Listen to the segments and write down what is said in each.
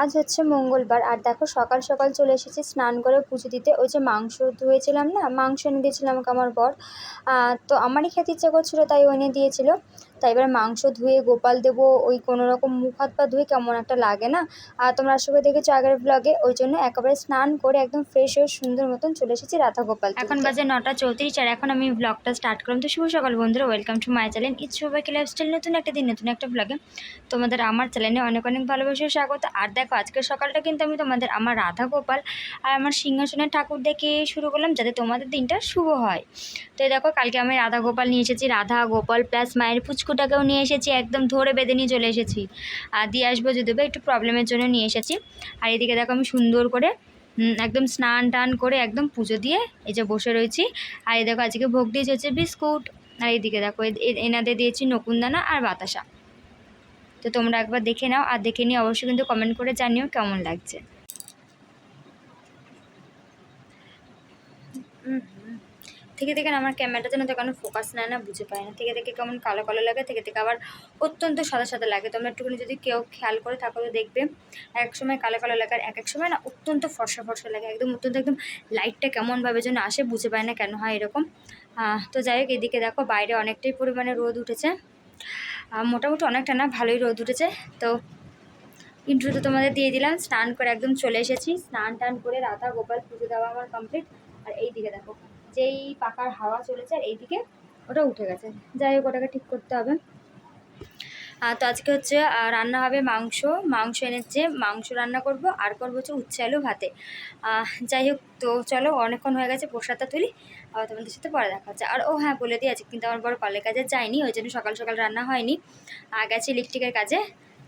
আজ হচ্ছে মঙ্গলবার, আর দেখো সকাল সকাল চলে এসেছি স্নান করে পুজো দিতে। ওই যে মাংস ধুয়েছিলাম না, মাংস এনে দিয়েছিলাম আমার বর। তো আমারই খেতে ইচ্ছা করছিল, তাই ও এনে দিয়েছিল। তাই এবার মাংস ধুয়ে গোপাল দেবো ওই কোনো রকম মুখ হাত পা ধুয়ে কেমন একটা লাগে না? আর তোমরা আসলে দেখেছ আগের ব্লগে ওই জন্য একেবারে স্নান করে একদম ফ্রেশ হয়ে সুন্দর মতন চলে এসেছি রাধা গোপাল এখন বাজে নটা চৌত্রিশ, আর এখন আমি ব্লগটা স্টার্ট করলাম। তো শুভ সকাল বন্ধুরা welcome to my channel it's সবাইকে লাইফস্টাইল নতুন একটা দিন, নতুন একটা ব্লগে তোমাদের আমার চ্যানেলে অনেক অনেক ভালোবাসা, স্বাগত। আর দেখো আজকের সকালটা কিন্তু আমি তোমাদের, আমার রাধা গোপাল আর আমার সিংহাসনের ঠাকুর দেখে শুরু করলাম, যাতে তোমাদের দিনটা শুভ হয়। তো দেখো, কালকে আমি রাধা গোপাল নিয়ে এসেছি, রাধা গোপাল প্লাস মায়ের পুচকুটাকেও নিয়ে এসেছি, একদম ধরে বেঁধে নিয়ে চলে এসেছি। আর দিয়ে আসব যদি বা একটু প্রবলেমের জন্য নিয়ে এসেছি। আর এদিকে দেখো আমি সুন্দর করে একদম স্নান টান করে একদম পুজো দিয়ে এই যে বসে রয়েছি। আর এই দেখো আজকে ভোগ দিয়েছি হচ্ছে বিস্কুট। আর এইদিকে দেখো এনাদের দিয়েছি নকুনদানা আর বাতাসা। তো তোমরা একবার দেখে নাও, আর দেখে নিয়ে অবশ্যই কিন্তু কমেন্ট করে জানিও কেমন লাগছে। থেকে থেকে আমার ক্যামেরাটা যেন তো ফোকাস নেয় না, বুঝে পায় না। থেকে থেকে কেমন কালো কালো লাগে, থেকে থেকে আবার অত্যন্ত সাদা সাদা লাগে। তোমরা একটুখানি যদি কেউ খেয়াল করে থাকো তো দেখবে, এক এক সময় কালো কালো লাগে আর এক এক সময় না অত্যন্ত ফর্সা ফর্সা লাগে। একদম অত্যন্ত একদম লাইটটা কেমনভাবে যেন আসে, বুঝে পায় না কেন হয় এরকম। তো যাই হোক, এদিকে দেখো বাইরে অনেকটাই পরিমাণে রোদ উঠেছে। মোটামুটি অনেকটা না, ভালোই রোদ উঠেছে। তো ইন্ট্রো তো তোমাদের দিয়ে দিলাম, স্নান করে একদম চলে এসেছি। স্নান টান করে রাধা গোপাল পুজো দেওয়া আমার কমপ্লিট আর এই দিকে দেখো। যেই পাকার হাওয়া চলেছে আর এইদিকে ওটা উঠে গেছে। যাই হোক, ওটাকে ঠিক করতে হবে। তো আজকে হচ্ছে রান্না হবে মাংস। মাংস এনেছে, মাংস রান্না করব, আর করব হচ্ছে উচ্ছে আলু ভাতে। যাই হোক, তো চলো, অনেকক্ষণ হয়ে গেছে, প্রসাদটা তুলি। আবার তোমাদের সাথে পরে দেখা হচ্ছে। আর ও হ্যাঁ বলে দিয়ে আছে কিন্তু আমার বড় কলের কাজে যায়নি, ওই জন্য সকাল সকাল রান্না হয়নি। গেছে ইলেকট্রিকের কাজে।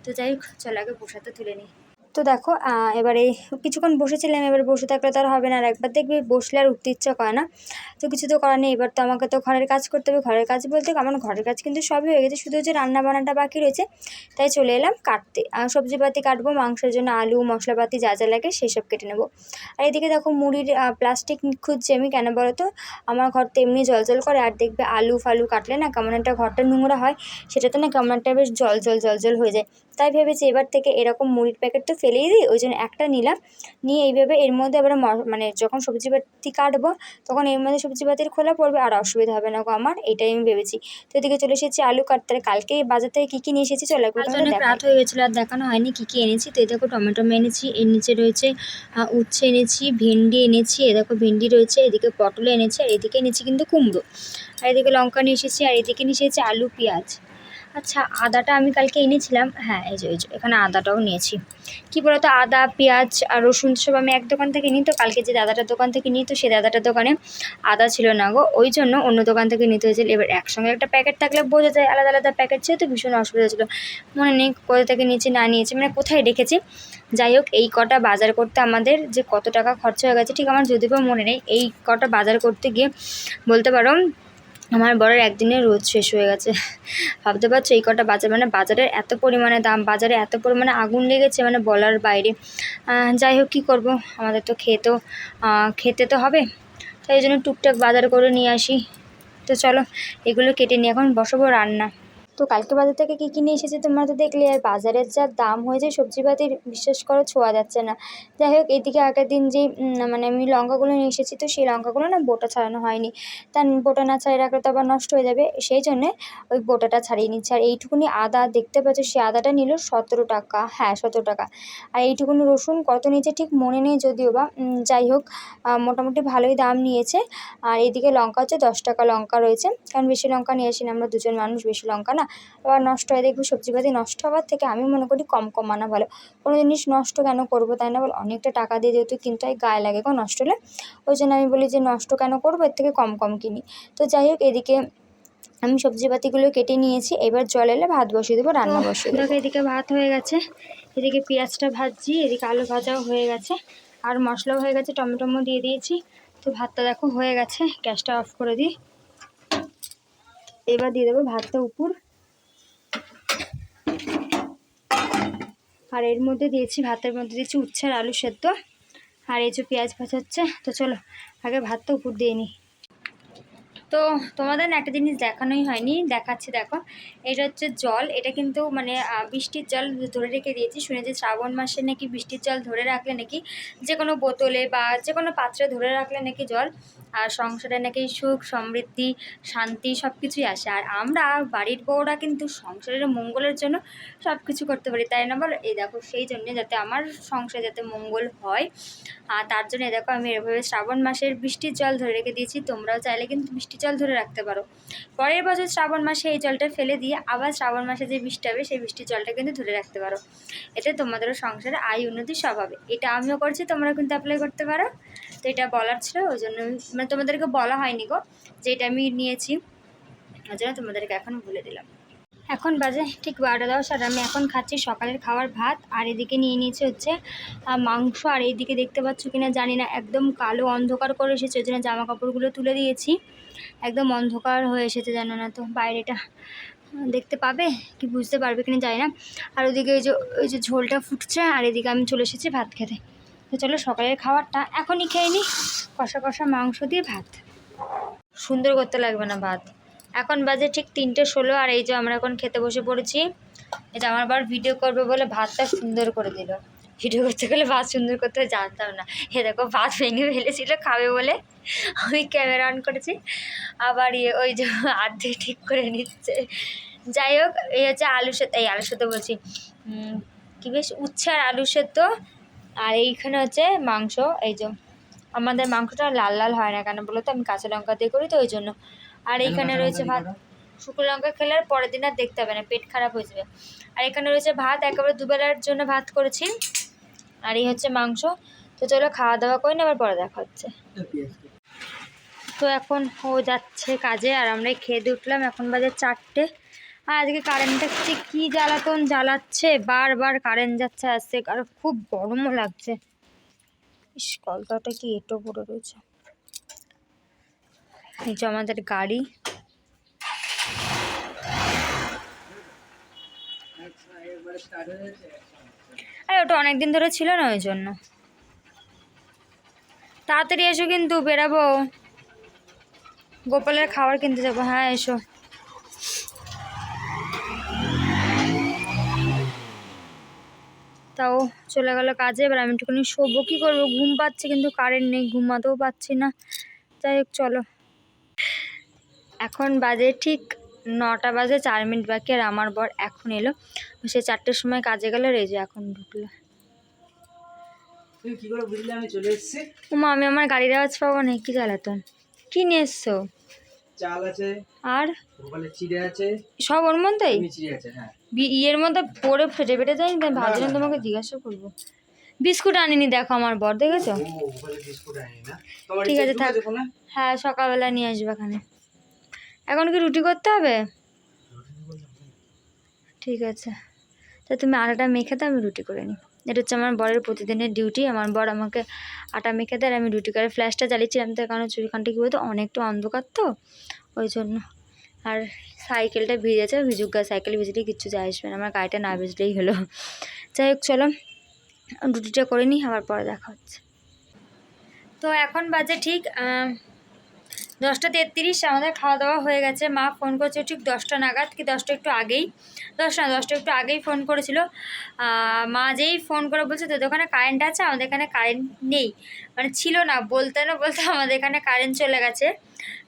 তো যাই হোক, চলো আগে প্রসাদটা তুলে নিই। তো দেখো এবারে কিছুক্ষণ বসেছিলাম, এবার বসে থাকলে তো আর হবে না, আর একবার দেখবি বসলে আর উঠতে ইচ্ছা করে না। তো কিছু তো করার নেই, এবার তো আমাকে তো ঘরের কাজ করতে হবে, ঘরের কাজ বলতে আমার ঘরের কাজ কিন্তু সবই হয়ে গেছে, শুধু হচ্ছে রান্না বান্নাটা বাকি রয়েছে, তাই চলে এলাম কাটতে। আর সবজিপাতি কাটবো, মাংসের জন্য আলু, মশলাপাতি যা যা লাগে সেসব কেটে নেব। আর এদিকে দেখো মুড়ির প্লাস্টিক খুঁজছি আমি, কেন বলো তো আমার ঘর তো এমনি জল জল করে, আর দেখবে আলু ফালু কাটলে না কেমন একটা ঘরটা নোংরা হয়, সেটাতে না কেমন একটা বেশ জল জল জল জল হয়ে যায়। তাই ভেবেছি এবার থেকে এরকম মুড়ির প্যাকেট তো ফেলেই দিই ওই জন্য একটা নিলাম। নিয়ে এইভাবে এর মধ্যে আবার মানে যখন সবজি সবজিপাতি কাটবো তখন এর মধ্যে সবজি সবজিপাতির খোলা পড়বে আর অসুবিধা হবে না গো আমার এটাই আমি ভেবেছি। তো এদিকে চলে এসেছি আলু কাটতে। কালকে বাজার থেকে কী কী নিয়ে এসেছি চলো একবার রাত হয়ে গেছিল আর দেখানো হয়নি কী কী এনেছি। তো এই দেখো টমেটো এনেছি এর নিচে রয়েছে উচ্ছে এনেছি ভেন্ডি এনেছি এ দেখো ভেন্ডি রয়েছে এদিকে পটল এনেছি আর এদিকে এনেছি কিন্তু কুমড়ো। আর এদিকে লঙ্কা নিয়ে এসেছি আর এদিকে নিয়ে এসেছি আলু পেঁয়াজ। আচ্ছা আদাটা আমি কালকে এনেছিলাম। হ্যাঁ এই যে এই যে, এখানে আদাটাও নিয়েছি। কী বলতো, আদা, পেঁয়াজ আর রসুন সব আমি এক দোকান থেকে নিই। তো কালকে যে দাদাটার দোকান থেকে নিই, তো সেই দাদাটার দোকানে আদা ছিল না গো। ওই জন্য অন্য দোকান থেকে নিতে হয়েছিল। এবার একসঙ্গে একটা প্যাকেট থাকলে বোঝা যায়, আলাদা আলাদা প্যাকেট ছিল, তো ভীষণ অসুবিধা ছিল মনে নেই কোথা থেকে নিয়েছি, না নিয়েছি মানে কোথায় রেখেছি। যাই হোক, এই কটা বাজার করতে আমাদের যে কত টাকা খরচা হয়ে গেছে, ঠিক আমার যদিও মনে নেই। এই কটা বাজার করতে গিয়ে বলতে পারো আমার বড়ের একদিনে রোজ শেষ হয়ে গেছে। ভাবতে পারছ, এই কটা বাজার মানে বাজারের এত পরিমাণে দাম, বাজারে এত পরিমাণে আগুন লেগেছে মানে বলার বাইরে। যাই হোক, কী করব? আমাদের তো খেতেও খেতে তো হবে। তাই জন্য টুকটাক বাজার করে নিয়ে আসি। তো চলো, এগুলো কেটে নিয়ে এখন বসাবো রান্না। তো কালকে বাজার থেকে কী কী নিয়ে এসেছি তোমরা তো দেখলে? আর বাজারের যা দাম হয়েছে, সবজিপাতির বিশ্বাস করো, ছোঁয়া যাচ্ছে না। যাই হোক, এদিকে আগের দিন যে মানে আমি লঙ্কাগুলো নিয়ে এসেছি তো সেই লঙ্কাগুলো না বোটা ছাড়ানো হয়নি। তা বোটা না ছাড়িয়ে রাখলে তো আবার নষ্ট হয়ে যাবে। সেই জন্যে ওই বোটাটা ছাড়িয়ে নিচ্ছে। আর এইটুকুনি আদা দেখতে পাচ্ছ, সেই আদাটা নিল সতেরো টাকা। হ্যাঁ সতেরো টাকা। আর এইটুকুনি রসুন কত নিয়েছে ঠিক মনে নেই যদিও বা যাই হোক মোটামুটি ভালোই দাম নিয়েছে। আর এদিকে লঙ্কা হচ্ছে দশ টাকা লঙ্কা রয়েছে। কারণ বেশি লঙ্কা নিয়ে আসি না আমরা দুজন মানুষ, বেশি লঙ্কা না। আবার নষ্ট হয়ে দেখবি সবজিপাতি নষ্ট হওয়ার থেকে আমি মনে করি কম কম আনা ভালো। কোনো জিনিস নষ্ট কেন করব তাই না বল? অনেকটা টাকা দিয়ে যেহেতু কিনতে হয় গায়ে লাগে গো নষ্ট হলে। ওই জন্য আমি বলি যে নষ্ট কেন করব? এর থেকে কম কম কিনি। তো যাই হোক এদিকে আমি সবজিপাতিগুলো কেটে নিয়েছি এবার জল এলে ভাত বসিয়ে দেবো রান্না বসিয়ে দেবো। দেখো এদিকে ভাত হয়ে গেছে এদিকে পেঁয়াজটা ভাজছি এদিকে আলু ভাজাও হয়ে গেছে আর মশলাও হয়ে গেছে টমেটোমো দিয়ে দিয়েছি। তো ভাতটা দেখো হয়ে গেছে গ্যাসটা অফ করে দিই। এবার দিয়ে দেবো ভাতটা উপর। আর এর মধ্যে দিয়েছি, ভাতের মধ্যে দিয়েছি উচ্ছে আর আলু সেদ্ধ আর এই যে পেঁয়াজ ভাজা হচ্ছে। তো চলো, আগে ভাতটা উপর দিয়ে নিই তো তো তোমাদের না একটা জিনিস দেখানোই হয়নি, দেখাচ্ছি দেখো। এটা হচ্ছে জল, এটা কিন্তু মানে বৃষ্টির জল ধরে রেখে দিয়েছি। শুনেছি শ্রাবণ মাসে নাকি বৃষ্টির জল ধরে রাখলে নাকি যে কোনো বোতলে বা যে কোনো পাত্রে ধরে রাখলে নাকি জল আর সংসারে নাকি সুখ, সমৃদ্ধি, শান্তি সব কিছুই আসে। আর আমরা বাড়ির বউরা কিন্তু সংসারের মঙ্গলের জন্য সব কিছু করতে পারি, তাই না বলো? এই দেখো, সেই জন্য যাতে আমার সংসারে যাতে মঙ্গল হয়। আর তার জন্য দেখো, আমি এভাবে শ্রাবণ মাসের বৃষ্টির জল ধরে রেখে দিয়েছি, তোমরাও চাইলে কিন্তু বৃষ্টির জল ধরে রাখতে পারো। পরের বছর শ্রাবণ মাসে এই জলটা ফেলে দিয়ে আবার শ্রাবণ মাসে যে বৃষ্টি হবে, সেই বৃষ্টির জলটা কিন্তু ধরে রাখতে পারো। এতে তোমাদেরও সংসারে আয় উন্নতি সব হবে। এটা আমিও করছি তোমরা কিন্তু অ্যাপ্লাই করতে পারো। তো এটা বলার ছিল, ওই জন্য মানে তোমাদেরকে বলা হয়নি গো, যে এটা আমি নিয়েছি। ওই জন্য তোমাদেরকে এখন বলে দিলাম। এখন বাজে ঠিক বারোটা দশ, আর আমি এখন খাচ্ছি সকালের খাওয়ার ভাত, আর এদিকে নিয়ে নিয়েছি হচ্ছে মাংস, আর এইদিকে দেখতে পাচ্ছ কিনা জানি না, একদম কালো অন্ধকার করে এসেছে, ওই জন্য জামা কাপড়গুলো তুলে দিয়েছি। একদম অন্ধকার হয়ে এসেছে জানো না তো, বাইরেটা, দেখতে পাবে কি বুঝতে পারবে কিনা জানি না। আর ওদিকে ওই যে ওই যে ঝোলটা ফুটছে, আর এদিকে আমি চলে এসেছি ভাত খেতে। তো চলো সকালের খাবারটা এখনই খেয়ে নিই কষা কষা মাংস দিয়ে ভাত। সুন্দর করতে লাগবে না ভাত। এখন বাজে ঠিক তিনটে ষোলো আর এই যে আমরা এখন খেতে বসে পড়েছি। এই যে আমার বার ভিডিও করবে বলে ভাতটা সুন্দর করে দিল। ভিডিও করতে গেলে ভাত সুন্দর করতে জানতাম না। এ দেখো, ভাত ভেঙে ফেলেছিল, খাবে বলে আমি ক্যামেরা অন করেছি। আবার ইয়ে ওই যে আর্ধেক ঠিক করে নিচ্ছে। যাই হোক, এই হচ্ছে আলু সেদ্ধ, এই আলু সেদ্ধ বলছি। কি বেশ উচ্ছে আর আলু সেদ্ধ। আর এইখানে হচ্ছে মাংস এই যে আমাদের মাংসটা লাল লাল হয় না কেন বলো তো? আমি কাঁচা লঙ্কা দিয়ে করি তো ওই জন্য। আর এইখানে রয়েছে ভাত শুকনো লঙ্কা খেলে আর পরের দিন আর দেখতে হবে না পেট খারাপ হয়ে যাবে। আর এখানে রয়েছে ভাত একেবারে দুবেলার জন্য ভাত করেছি। আর এই হচ্ছে মাংস। তো চলো খাওয়া দাওয়া করি না আবার পরে দেখা হচ্ছে। তো এখন ও যাচ্ছে কাজে আর আমরা খেয়ে দিয়ে উঠলাম। এখন বাজে চারটে। আজকে কারেন্টটা যে কী জ্বালাতন জ্বালাচ্ছে? বারবার কারেন্ট যাচ্ছে আসছে আর খুব গরমও লাগছে। ইস কলকাতা কি এটো পড়ে রয়েছে। যে আমাদের গাড়ি। আরে, ওটা অনেক দিন ধরে ছিল না ওই জন্য। তাড়াতাড়ি এসো কিন্তু, বেরাবো। গোপালের খাবার কিনতে যাব। হ্যাঁ এসো। তাও চলে গেল কাজে। এবার আমি একটুখানি শোবো কী করব? ঘুম পাচ্ছি কিন্তু কারেন্ট নেই ঘুমাতেও পাচ্ছি না। যাই হোক চলো। এখন বাজে ঠিক নটা বাজে চার মিনিট বাকি আর আমার বর এখন এলো। সে চারটের সময় কাজে গেল আর এই যে এখন ঢুকলো। আমি আমার গাড়ির আওয়াজ পাবো না কি জ্বালাতন? কি নিয়ে এসছো? চাল আছে আর? গোপালের চিড়ে আছে। সব ওর মধ্যেই? চিড়ে আছে হ্যাঁ। ইয়ের মধ্যে পড়ে ফেটে ফেটে যায়নি তাই ভাবছিলাম তোমাকে জিজ্ঞাসা করব। বিস্কুট আনিনি দেখো আমার বর দেখেছ? ঠিক আছে, থাক। হ্যাঁ সকালবেলা নিয়ে আসবে এখানে এখন কি রুটি করতে হবে? ঠিক আছে। তা তুমি আটাটা মেখে দাও আমি রুটি করে নিই এটা হচ্ছে আমার বরের প্রতিদিনের ডিউটি আমার বর আমাকে আটা মেখে দেয় আমি রুটি করে ফ্ল্যাশটা জ্বালিয়েছিলাম তার কারণ চুরিখানটা কী বলতো, অনেকটা অন্ধকার তো, ওই জন্য। আর সাইকেলটা ভিজেছে ভিজুক গা সাইকেল ভিজলে কিচ্ছু যায় আসবে না, আমার গাড়িটা না ভিজলেই হলো। যাই হোক, চলো রুটিটা করে নিই, আবার পরে দেখা হচ্ছে। তো এখন বাজে ঠিক দশটা তেত্রিশ, আমাদের খাওয়া দাওয়া হয়ে গেছে। মা ফোন করেছে ঠিক দশটা নাগাদ, কি দশটা একটু আগেই। দশটা দশটা একটু আগেই ফোন করেছিল। মা যেই ফোন করে বলছে, তোদের ওখানে কারেন্ট আছে? আমাদের এখানে কারেন্ট নেই। মানে ছিল না, বলতে না বলতে আমাদের এখানে কারেন্ট চলে গেছে।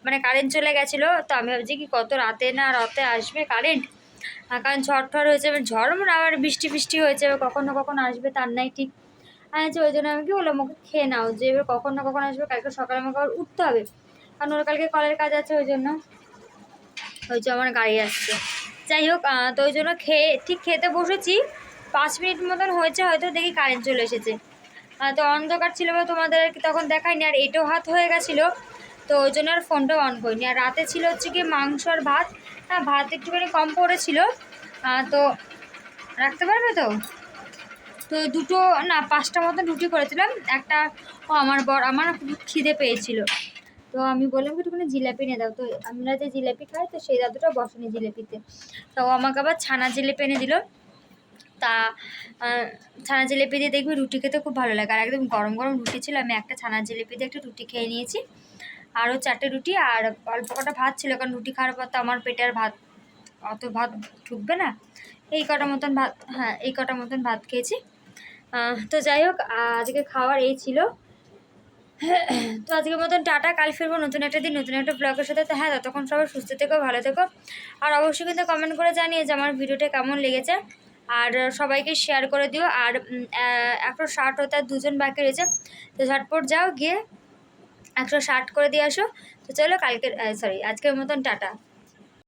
মানে কারেন্ট চলে গেছিল, তো আমি ভাবছি কি কত রাতে না রাতে আসবে কারেন্ট কারণ ঝড় ঠড় হয়েছে, এবার ঝড় মানে আবার বৃষ্টি ফৃষ্টি হয়েছে, এবার কখনো কখন আসবে তার নাই ঠিক। আচ্ছা ওই জন্য আমি কি বললাম, ওকে খেয়ে নাও, যে এবার কখন না কখন আসবে, কালকে সকালে আমাকে আবার উঠতে হবে। কারণ ওর কালকে কলের কাজ আছে ওই জন্য। ওই যে আমার গাড়ি আসছে। যাই হোক তো ওই জন্য খেয়ে, ঠিক খেতে বসেছি। পাঁচ মিনিট মতন হয়েছে, হয়তো দেখি কারেন্ট চলে এসেছে। তো অন্ধকার ছিল বলে তোমাদের আর কি তখন দেখায়নি আর এটো হাত হয়ে গেছিল। তো ওই জন্য আর ফোনটা অন করিনি। আর রাতে ছিল হচ্ছে কি মাংস আর ভাত। হ্যাঁ ভাত একটুখানি কম পড়েছিল। তো রাখতে পারবে তো? তো দুটো, না, পাঁচটা মতন রুটি করেছিলাম। একটা, ও, আমার বর, আমার খিদে পেয়েছিল। তো আমি বললাম কি একটুখানি জিলাপি নিয়ে দাও। তো আমরা যে জিলাপি খাই, তো সেই দাদুটা বসেনি জিলাপিতে। তো আমাকে আবার ছানা জিলেপি এনে দিল। তা ছানা জিলেপি দিয়ে দেখবি রুটি খেতে খুব ভালো লাগে। আর একদম গরম গরম রুটি ছিল, আমি একটা ছানা জিলেপি দিয়ে একটা রুটি খেয়ে নিয়েছি। আরও চারটে রুটি আর অল্প কটা ভাত ছিল, কারণ রুটি খাওয়ার পর তো আমার পেটে আর ভাত, অত ভাত ঢুকবে না। এই কটা মতন ভাত হ্যাঁ এই কটা মতন ভাত খেয়েছি। তো যাই হোক, আজকে খাওয়ার এই ছিল। তো আজকের মতন টাটা, কাল ফিরবো নতুন একটা দিন, নতুন একটা ব্লগের সাথে। তো হ্যাঁ ততক্ষণ সবাই সুস্থ থেকো, ভালো থেকো। আর অবশ্যই কিন্তু কমেন্ট করে জানিয়ে যে আমার ভিডিওটা কেমন লেগেছে। আর সবাইকে শেয়ার করে দিও। আর একশো ষাট হতে দুজন বাকি রয়েছে। তো ঝটপট যাও, গিয়ে একশো ষাট করে দিয়ে আসো। তো চলো কালকের সরি আজকের মতন টাটা।